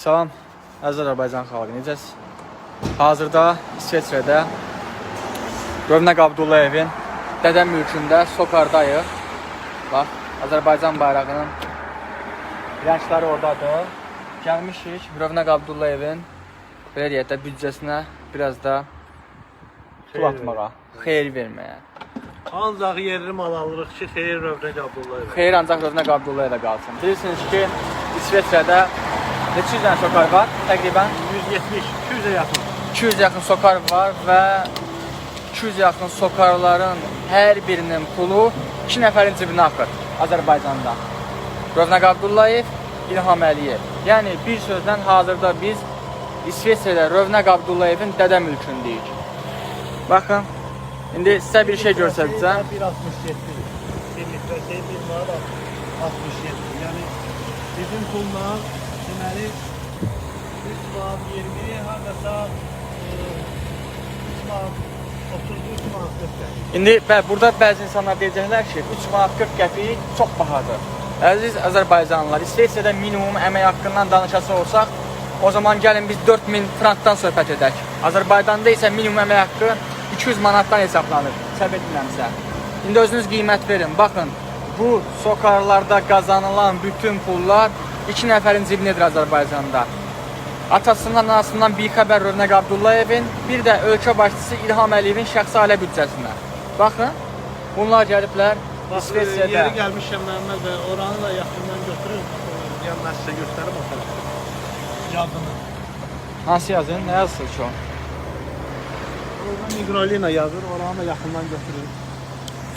Salam, Azərbaycan xalqı, necəsiz? Hazırda İsveçrədə Rövnəq Abdullayevin Dədə mülkündə Sokardayıq. Bax, Azərbaycan bayrağının rəngləri oradadır. Gəlmişik Rövnəq Abdullayevin belə deyək də büdcəsinə biraz da pul atmağa, xeyir verməyə. Ancaq yerli mal alırıq ki, xeyir Rövnək Abdullayev. Xeyir ancaq Rövnəq Abdullayevə qalsın. Bilirsiniz ki, İsveçrədə yüz dənə sokar var? Təqribən 170, 200'e yaxın. 200 yaxın sokar var və 200 yaxın sokarların hər birinin pulu 2 nəfərin cibinə axır Azərbaycanda. Rövnəq Abdullayev, İlham Əliyev. Yəni bir sözlə hazırda biz İsveçrədə Rövnəq Abdullayevin dədə mülkündəyik. Baxın, indi sizə bir şey göstərəcəm. 1.67. Bir litre şey, bir var 67. Yəni bizim pulla deməli 3 manat 20, hardasa e, 3 manat 33 manat 40 qəpik. İndi bə, burada bəzi insanlar deyəcəklər ki, 3 manat 40 qəpik çox bahadır. Əziz Azərbaycanlılar, İsveçrədə minimum əmək haqqından danışası olsaq, o zaman gəlin biz 4000 frankdan söhbət edək. Azərbaycanda isə minimum əmək haqqı 200 manatdan hesablanır, səhv etmirəmsə. İndi özünüz qiymət verin. Baxın, bu sokarlarda qazanılan bütün pullar 2 nəfərin cibinədir Azərbaycanda. Atasından, anasından bir xəbər Rövnəq Abdullayevin, bir də ölkə başçısı İlham Əliyevin şəxsi ailə büdcəsinə. Baxın, bunlar gəliblər İsveçrədə. yeri gəlmişəm Məhəmməd bəy, oranı da yaxından götürün. Yəni mən sizə göstərim o tərəfdə. Yazını. Hansı yazın? Nə yazsın ki o? Orada Migrolina yazır, oranı da yaxından götürün.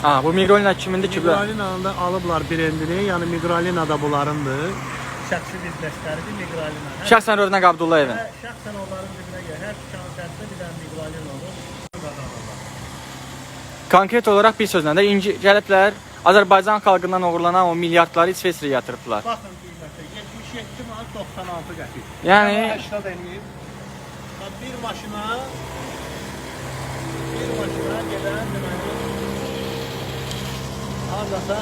Ha, bu Migrolina kimindir ki? bu? Migralina'nın da alıblar brendini, yəni Migrolina da bunlarındır. Şəxsi biznesləridir Migrolina. Hər, Şəxsən Rövnəq Abdullayevin. hər şəxsən onların cibinə gəlir. Hər tərəfində bir dənə Migrolina olur. Konkret olaraq bir sözlə də inci gəliblər Azərbaycan xalqından oğurlanan o milyardları İsveçrəyə yatırıblar. Baxın qiymətə 77 manat 96 qəpik. Yəni 80 eləyib. Bir maşına bir maşına gedən deməli hardasa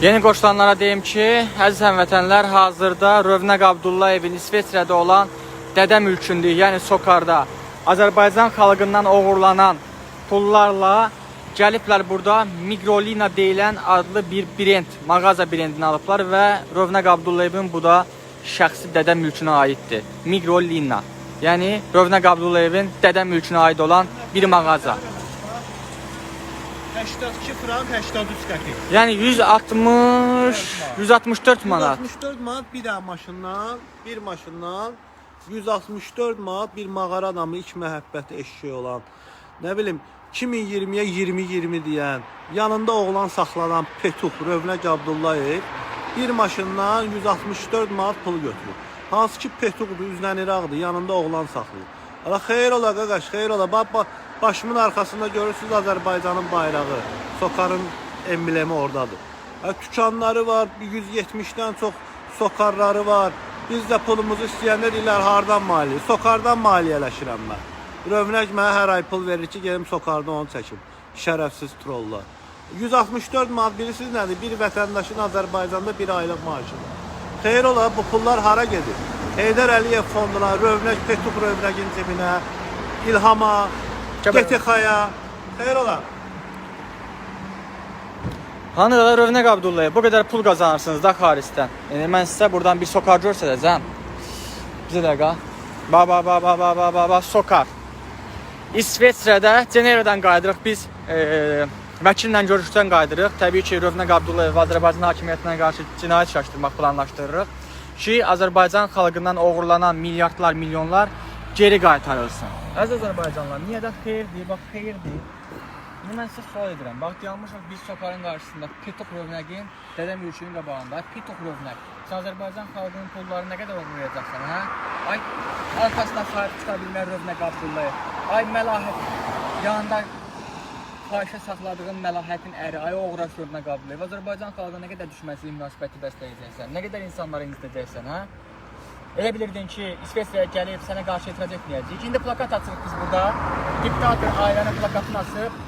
Yeni qoşulanlara deyim ki, əziz həmvətənlər, hazırda Rövnəq Abdullayevin İsveçrədə olan dədə mülkündür, yəni Sokarda. Azərbaycan xalqından oğurlanan pullarla gəliblər burada Migrolina deyilən adlı bir brend, mağaza brendini alıblar və Rövnəq Abdullayevin bu da şəxsi dədə mülkünə aiddir. Migrolina. Yəni Rövnəq Abdullayevin dədə mülkünə aid olan bir mağaza. 82 frank 83 qəpik. Yəni 160 164 manat. 164 manat bir dənə maşından, bir maşından 164 manat bir mağara adamı ilk məhəbbəti eşşəyi olan, nə bilim 2020-yə 20-20 deyən, yanında oğlan saxlanan Petuh Rövnək Abdullayev bir maşından 164 manat pul götürüb. Hansı ki Petuhdur, üzdən İraqdır, yanında oğlan saxlayır. Ala xeyir ola qaqaş, xeyir ola. Bax, bax, başımın arxasında görürsüz Azərbaycanın bayrağı, Sokarın emblemi oradadır. Ha, Tükanları var, 170-dən çox sokarları var. Biz də pulumuzu istəyəndə deyirlər hardan maliyyə? Sokardan maliyyələşirəm mən. Rövnək mənə hər ay pul verir ki, gedim sokarda onu çəkim. Şərəfsiz trollar. 164 manat bilirsiniz nədir? Bir vətəndaşın Azərbaycanda bir aylıq maaşıdır. Xeyr ola bu pullar hara gedir? Heydər Əliyev fonduna, Rövnək Petuh Rövnəkin cibinə, İlhama, GTX-ya. Xeyr ola. Da Rövnəq Abdullayev bu qədər pul qazanırsınız da xaricdən. Yəni mən sizə buradan bir sokar göstərəcəm. Bizə dəqiqə. Ba ba ba ba ba ba ba ba sokar. İsveçrədə Cenevrədən qayıdırıq biz e, vəkillə görüşdən qayıdırıq. Təbii ki, Rövnəq Abdullayev Azərbaycan hakimiyyətinə qarşı cinayət açdırmaq planlaşdırırıq ki, Azərbaycan xalqından oğurlanan milyardlar, milyonlar geri qaytarılsın. Əziz Azərbaycanlılar, niyə də xeyirdir? Bax, xeyirdir. İndi mən sizə sual edirəm. Bax, dayanmışıq biz sokarın qarşısında Petok Rövnəqin dədə mülkünün qabağında. Petok Rövnəq. Sən Azərbaycan xalqının pullarını nə qədər oğurlayacaqsan, hə? Ay, arxasına sahib çıxa bilmər Rövnəq Abdullayev. Ay, məlahət. Yanında fahişə saxladığın məlahətin əri, ay oğraş Rövnəq Abdullayev. Azərbaycan xalqına nə qədər düşmənçilik münasibəti bəsləyəcəksən, nə qədər insanları incitəcəksən, hə? Elə bilirdin ki, İsveçrəyə gəlib sənə qarşı etiraz etməyəcəyik. İndi plakat açırıq biz burada. Diktator ailənin plakatını asıb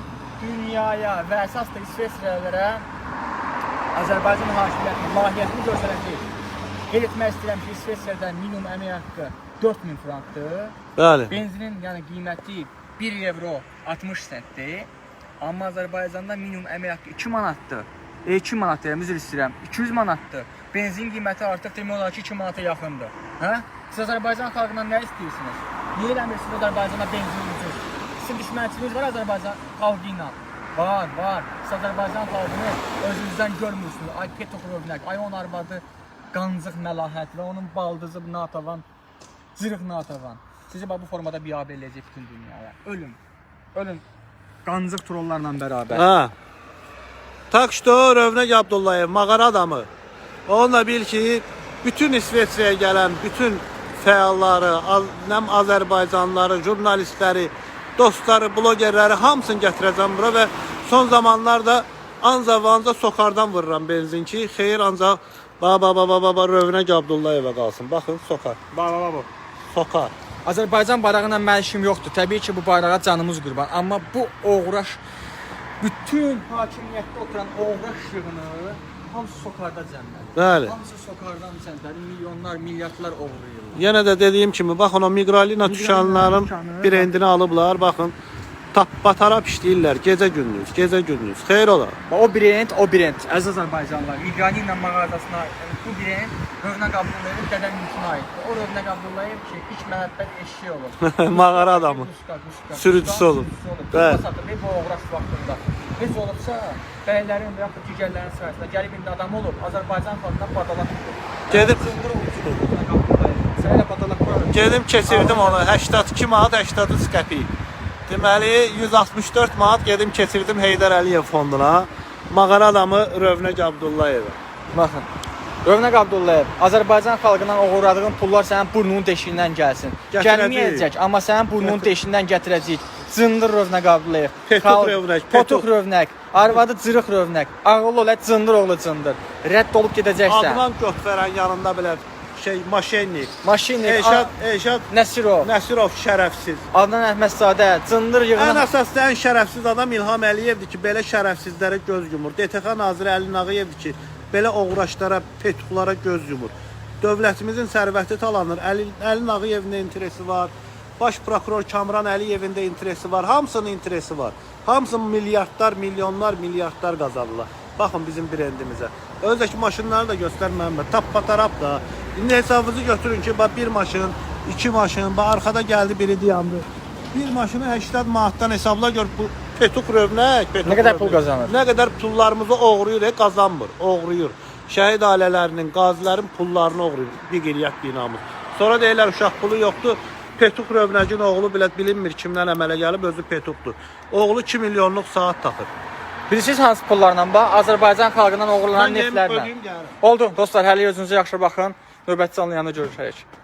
dünyaya və əsas da İsveçrələrə Azərbaycan hakimiyyətinin mahiyyətini göstərəcək. Qeyd etmək istəyirəm ki, İsveçrədə minimum əmək haqqı 4000 frankdır. Bəli. Benzinin yəni qiyməti 1 evro 60 sentdir. Amma Azərbaycanda minimum əmək haqqı 2 manatdır. E, 2 manat deyirəm, üzr istəyirəm. 200 manatdır. Benzin qiyməti artıq demək olar ki 2 manata yaxındır. Hə? Siz Azərbaycan xalqından nə istəyirsiniz? Niyə eləmirsiniz Azərbaycana benzin ucuz? Sizin düşmənçiliyiniz var Azərbaycan xalqı ilə. Var, var. Siz Azərbaycan xalqını özünüzdən görmürsünüz. Ay Petro Rovnak, ay onun arvadı qancıq məlahət və onun baldızı Natavan Zırıq Natavan. Sizi bu formada biabə eləyəcək bütün dünyaya. Ölüm. Ölüm. Ganzık trollarla beraber. Ha. Tak işte o Rövnek Abdullayev, mağara adamı. Onunla bil ki bütün İsveçre'ye gelen bütün fəalları, nəm Azərbaycanlıları, jurnalistləri, dostları, blogerləri hamısını gətirəcəm bura və son zamanlarda anca vanca sokardan vururam benzin ki, xeyir ancaq baba baba baba Rövnək Abdullayevə qalsın. Baxın, sokar. Baba baba. Sokar. Azərbaycan bayrağı ilə mənim işim yoxdur. Təbii ki, bu bayrağa canımız qurban. Amma bu oğraş bütün hakimiyyətdə oturan oğraş yığını hamısı sokarda cəmlədir. Bəli. Hamısı sokardan cəmlədir. Milyonlar, milyardlar oğurlayırlar. Yenə də dediyim kimi, baxın o Migralina düşənlərin düşəni, brendini alıblar, baxın. Tapbatarap işləyirlər gecə gündüz, gecə gündüz. Xeyr ola. O brend, o brend. Əziz Azərbaycanlılar, İqranina mağazasına yəni bu brend Rövnaq Abdullayevin dədə mülkünə aiddir. O Rövnaq Abdullayev ki, ilk məhəbbət eşşi olur. Mağara adamı. Sürücüsü olur. Bəli. Satır, bu oğraş vaxtında. Heç olubsa, bəylərin və yaxud digərlərin sayəsində gəlib indi adam olub, Azərbaycan xalqına badalaq. Gedib-. Gedim keçirdim onu 82 manat 83 qəpik. Deməli 164 manat gedim keçirdim Heydər Əliyev fonduna. Mağara adamı Rövnək Abdullayev. Baxın. Rövnaq Abdullayev, Azərbaycan xalqından oğurladığın pullar sənin burnunun deşiyindən gəlsin. Gəlməyəcək, amma sənin burnunun deşiyindən gətirəcəyik. Cındır Rövnaq Abdullayev. Petuk Xalq- Rövnək, Petuk. Rövnək. Arvadı cırıq Rövnək. Ağıllı ol, cındır oğlu cındır. Rədd olub gedəcəksən. Adnan Götverən yanında belə şey maşennik. Maşinlik, Eşad Eşad Nəsirov, Nəsirov şərəfsiz. Adnan Əhmədzadə, cındır Ən yığını. əsaslı ən şərəfsiz adam İlham Əliyevdir ki, belə şərəfsizlərə göz yumur. DTX naziri Əli Nağıyevdir ki, belə oğraşlara, petuklara göz yumur. Dövlətimizin sərvəti talanır. Əli, Əli Nağıyevin də interesi var. Baş prokuror Kamran Əliyevin də interesi var. Hamısının interesi var. Hamısının milyardlar, milyonlar, milyardlar qazanırlar. Baxın bizim brendimizə. Özdəki maşınları da göstərməyəm mən. Tap patarap da. İndi hesabınızı götürün ki, bax bir maşın, iki maşın, bax arkada gəldi biri dayandı. Bir maşını 80 manatdan hesabla gör bu Petuk Rövnək. Petuk qədər Rövnək. pul qazanır? Nə qədər pullarımızı oğruyur, e, qazanmır, oğruyur. Şəhid ailələrinin, qazilərin pullarını oğruyur. Bir qeyriyyət binamız. Sonra deyirlər uşaq pulu yoxdur. Petuk Rövnəkin oğlu bilət bilinmir kimdən əmələ gəlib özü Petukdur. Oğlu 2 milyonluq saat taxır. Bilirsiniz hansı pullarla bax? Azərbaycan xalqından oğurlanan neftlərlə. Oldu dostlar, hələ özünüzə yaxşı baxın. Növbətçi anlayanda görüşərik.